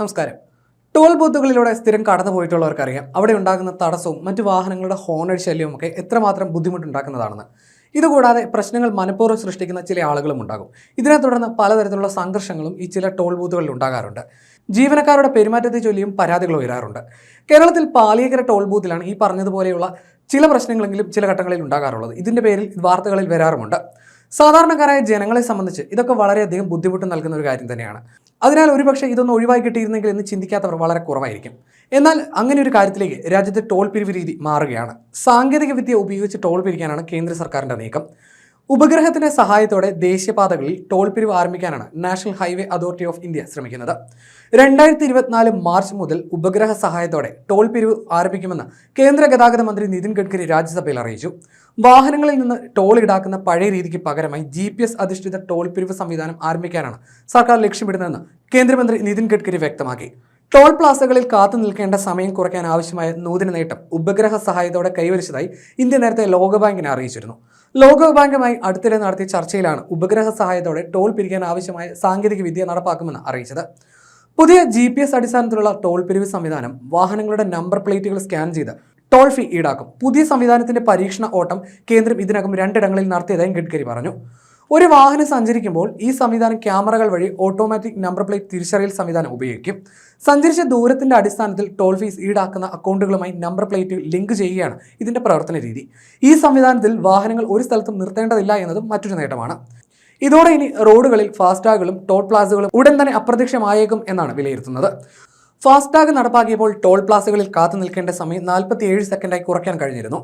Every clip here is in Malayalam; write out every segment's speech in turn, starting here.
നമസ്കാരം. ടോൾ ബൂത്തുകളിലൂടെ സ്ഥിരം കടന്നു പോയിട്ടുള്ളവർക്കറിയാം. അവിടെ ഉണ്ടാകുന്ന തടസ്സവും മറ്റു വാഹനങ്ങളുടെ ഹോണടി ശല്യവും ഒക്കെ എത്രമാത്രം ബുദ്ധിമുട്ടുണ്ടാക്കുന്നതാണെന്ന്. ഇതുകൂടാതെ പ്രശ്നങ്ങൾ മനഃപൂർവം സൃഷ്ടിക്കുന്ന ചില ആളുകളും ഉണ്ടാകും. ഇതിനെ തുടർന്ന് പലതരത്തിലുള്ള സംഘർഷങ്ങളും ഈ ചില ടോൾ ബൂത്തുകളിൽ ഉണ്ടാകാറുണ്ട്. ജീവനക്കാരുടെ പെരുമാറ്റത്തെ ചൊല്ലിയും പരാതികൾ ഉയരാറുണ്ട്. കേരളത്തിൽ പാലിയേക്കര ടോൾ ബൂത്തിലാണ് ഈ പറഞ്ഞതുപോലെയുള്ള ചില പ്രശ്നങ്ങളെങ്കിലും ചില ഘട്ടങ്ങളിൽ ഉണ്ടാകാറുള്ളത്. ഇതിന്റെ പേരിൽ വാർത്തകളിൽ വരാറുമുണ്ട്. സാധാരണക്കാരായ ജനങ്ങളെ സംബന്ധിച്ച് ഇതൊക്കെ വളരെയധികം ബുദ്ധിമുട്ട് നൽകുന്ന ഒരു കാര്യം തന്നെയാണ്. അതിനാൽ ഒരുപക്ഷെ ഇതൊന്നും ഒഴിവായി കിട്ടിയിരുന്നെങ്കിൽ എന്ന് ചിന്തിക്കാത്തവർ വളരെ കുറവായിരിക്കും. എന്നാൽ അങ്ങനെ ഒരു കാര്യത്തിലേക്ക് രാജ്യത്തെ ടോൾ പിരിവ് രീതി മാറുകയാണ്. സാങ്കേതിക വിദ്യ ഉപയോഗിച്ച് ടോൾ പിരിക്കാനാണ് കേന്ദ്ര സർക്കാരിന്റെ നീക്കം. ഉപഗ്രഹത്തിന്റെ സഹായത്തോടെ ദേശീയപാതകളിൽ ടോൾ പിരിവ് ആരംഭിക്കാനാണ് National Highway Authority of India ശ്രമിക്കുന്നത്. രണ്ടായിരത്തി ഇരുപത്തിനാല് മാർച്ച് മുതൽ ഉപഗ്രഹ സഹായത്തോടെ ടോൾ പിരിവ് ആരംഭിക്കുമെന്ന് കേന്ദ്ര ഗതാഗത മന്ത്രി നിതിൻ ഗഡ്കരി രാജ്യസഭയിൽ അറിയിച്ചു. വാഹനങ്ങളിൽ നിന്ന് ടോൾ ഈടാക്കുന്ന പഴയ രീതിക്ക് പകരമായി ജി അധിഷ്ഠിത ടോൾ പിരിവ് സംവിധാനം ആരംഭിക്കാനാണ് സർക്കാർ ലക്ഷ്യമിടുന്നതെന്ന് കേന്ദ്രമന്ത്രി നിതിൻ ഗഡ്കരി വ്യക്തമാക്കി. ടോൾ പ്ലാസകളിൽ കാത്തു നിൽക്കേണ്ട സമയം കുറയ്ക്കാൻ ആവശ്യമായ നൂതന നേട്ടം ഉപഗ്രഹ സഹായത്തോടെ കൈവരിച്ചതായി ഇന്ത്യ നേരത്തെ ലോകബാങ്കിനെ അറിയിച്ചിരുന്നു. ലോകബാങ്കുമായി അടുത്തിടെ നടത്തിയ ചർച്ചയിലാണ് ഉപഗ്രഹ സഹായത്തോടെ ടോൾ പിരിക്കാൻ ആവശ്യമായ സാങ്കേതിക വിദ്യ നടപ്പാക്കുമെന്ന് അറിയിച്ചത്. പുതിയ ജി പി എസ് അടിസ്ഥാനത്തിലുള്ള ടോൾ പിരിവ് സംവിധാനം വാഹനങ്ങളുടെ നമ്പർ പ്ലേറ്റുകൾ സ്കാൻ ചെയ്ത് ടോൾ ഫീ ഈടാക്കും. പുതിയ സംവിധാനത്തിന്റെ പരീക്ഷണ ഓട്ടം കേന്ദ്രം ഇതിനകം രണ്ടിടങ്ങളിൽ നടത്തിയതായും ഗഡ്കരി പറഞ്ഞു. ഒരു വാഹനം സഞ്ചരിക്കുമ്പോൾ ഈ സംവിധാനം ക്യാമറകൾ വഴി ഓട്ടോമാറ്റിക് നമ്പർ പ്ലേറ്റ് തിരിച്ചറിയൽ സംവിധാനം ഉപയോഗിക്കും. സഞ്ചരിച്ച ദൂരത്തിന്റെ അടിസ്ഥാനത്തിൽ ടോൾ ഫീസ് ഈടാക്കുന്ന അക്കൗണ്ടുകളുമായി നമ്പർ പ്ലേറ്റ് ലിങ്ക് ചെയ്യുകയാണ് ഇതിന്റെ പ്രവർത്തന രീതി. ഈ സംവിധാനത്തിൽ വാഹനങ്ങൾ ഒരു സ്ഥലത്തും നിർത്തേണ്ടതില്ല എന്നതും മറ്റൊരു നേട്ടമാണ്. ഇതോടെ ഇനി റോഡുകളിൽ ഫാസ്ടാഗുകളും ടോൾ പ്ലാസകളും ഉടൻ തന്നെ അപ്രത്യക്ഷമായേക്കും എന്നാണ് വിലയിരുത്തുന്നത്. ഫാസ്ടാഗ് നടപ്പാക്കിയപ്പോൾ ടോൾ പ്ലാസകളിൽ കാത്തു നിൽക്കേണ്ട സമയം നാൽപ്പത്തി ഏഴ് സെക്കൻഡായി കുറയ്ക്കാൻ കഴിഞ്ഞിരുന്നു.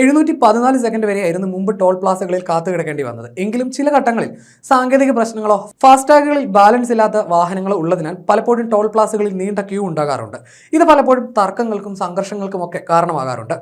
എഴുന്നൂറ്റി പതിനാല് സെക്കൻഡ് വരെയായിരുന്നു മുമ്പ് ടോൾ പ്ലാസകളിൽ കാത്തു കിടക്കേണ്ടി വന്നത്. എങ്കിലും ചില ഘട്ടങ്ങളിൽ സാങ്കേതിക പ്രശ്നങ്ങളോ ഫാസ്ടാഗുകളിൽ ബാലൻസ് ഇല്ലാത്ത വാഹനങ്ങളോ ഉള്ളതിനാൽ പലപ്പോഴും ടോൾ പ്ലാസകളിൽ നീണ്ട ക്യൂ ഉണ്ടാകാറുണ്ട്. ഇത് പലപ്പോഴും തർക്കങ്ങൾക്കും സംഘർഷങ്ങൾക്കും ഒക്കെ കാരണമാകാറുണ്ട്.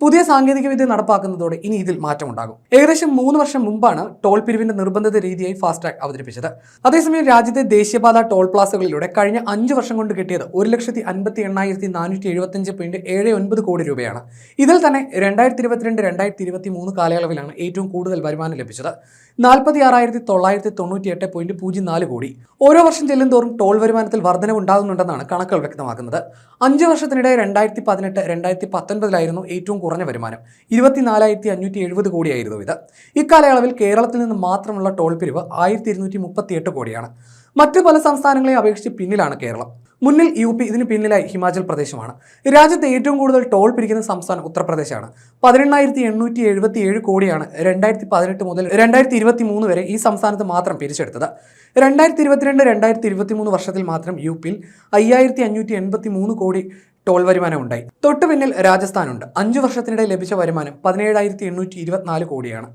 പുതിയ സാങ്കേതികവിദ്യ നടപ്പാക്കുന്നതോടെ ഇനി ഇതിൽ മാറ്റമുണ്ടാകും. ഏകദേശം മൂന്ന് വർഷം മുമ്പാണ് ടോൾ പിരിവിന്റെ നിർബന്ധിത രീതിയായി ഫാസ്ടാഗ് അവതരിപ്പിച്ചത്. അതേസമയം രാജ്യത്തെ ദേശീയപാത ടോൾ പ്ലാസകളിലൂടെ കഴിഞ്ഞ അഞ്ച് വർഷം കൊണ്ട് കിട്ടിയത് ഒരു ലക്ഷത്തി അൻപത്തി എണ്ണായിരത്തി നാനൂറ്റി എഴുപത്തഞ്ച് പോയിന്റ് ഏഴ് ഒൻപത് കോടി രൂപയാണ്. ഇതിൽ തന്നെ രണ്ടായിരത്തി ഇരുപത്തിരണ്ട് രണ്ടായിരത്തി ഇരുപത്തി മൂന്ന് കാലയളവിലാണ് ഏറ്റവും കൂടുതൽ വരുമാനം ലഭിച്ചത്. നാൽപ്പത്തി ആറായിരത്തി തൊള്ളായിരത്തി തൊണ്ണൂറ്റി എട്ട് പോയിന്റ് പൂജ്യം നാല് കോടി. ഓരോ വർഷം ചെല്ലും തോറും ടോൾ വരുമാനത്തിൽ വർധനവ് ഉണ്ടാകുന്നുണ്ടെന്നാണ് കണക്കുകൾ വ്യക്തമാക്കുന്നത്. അഞ്ച് വർഷത്തിനിടെ രണ്ടായിരത്തി പതിനെട്ട് രണ്ടായിരത്തി പത്തൊൻപതിലായിരുന്നു ഏറ്റവും കുറഞ്ഞ വരുമാനം. ഇരുപത്തിനാലായിരത്തി അഞ്ഞൂറ്റി എഴുപത് കോടിയായിരുന്നു ഇത്. ഇക്കാലയളവിൽ കേരളത്തിൽ നിന്ന് മാത്രമുള്ള ടോൾ പിരിവ് ആയിരത്തി ഇരുന്നൂറ്റി മുപ്പത്തി എട്ട് കോടിയാണ്. മറ്റ് പല സംസ്ഥാനങ്ങളെ അപേക്ഷിച്ച് പിന്നിലാണ് കേരളം. മുന്നിൽ യു പി ഇതിന് പിന്നിലായി ഹിമാചൽ പ്രദേശമാണ്. രാജ്യത്ത് ഏറ്റവും കൂടുതൽ ടോൾ പിരിക്കുന്ന സംസ്ഥാനം ഉത്തർപ്രദേശാണ്. പതിനെണ്ണായിരത്തി എണ്ണൂറ്റി എഴുപത്തി ഏഴ് കോടിയാണ് രണ്ടായിരത്തി പതിനെട്ട് മുതൽ രണ്ടായിരത്തി ഇരുപത്തി മൂന്ന് വരെ ഈ സംസ്ഥാനത്ത് മാത്രം പിരിച്ചെടുത്തത്. രണ്ടായിരത്തി ഇരുപത്തിരണ്ട് രണ്ടായിരത്തി ഇരുപത്തി മൂന്ന് വർഷത്തിൽ മാത്രം യു പിയിൽ അയ്യായിരത്തി അഞ്ഞൂറ്റി എൺപത്തി മൂന്ന് കോടി ടോൾ വരുമാനം ഉണ്ടായി. തൊട്ടു പിന്നിൽ രാജസ്ഥാനുണ്ട്. അഞ്ചു വർഷത്തിനിടെ ലഭിച്ച വരുമാനം പതിനേഴായിരത്തി എണ്ണൂറ്റി ഇരുപത്തിനാല് കോടിയാണ്.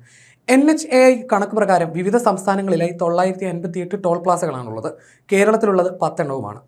എൻ എച്ച് എ ഐ കണക്ക് പ്രകാരം വിവിധ സംസ്ഥാനങ്ങളിലായി തൊള്ളായിരത്തി അൻപത്തി എട്ട് ടോൾ പ്ലാസകളാണുള്ളത്. കേരളത്തിലുള്ളത് പത്തെണ്ണവുമാണ്.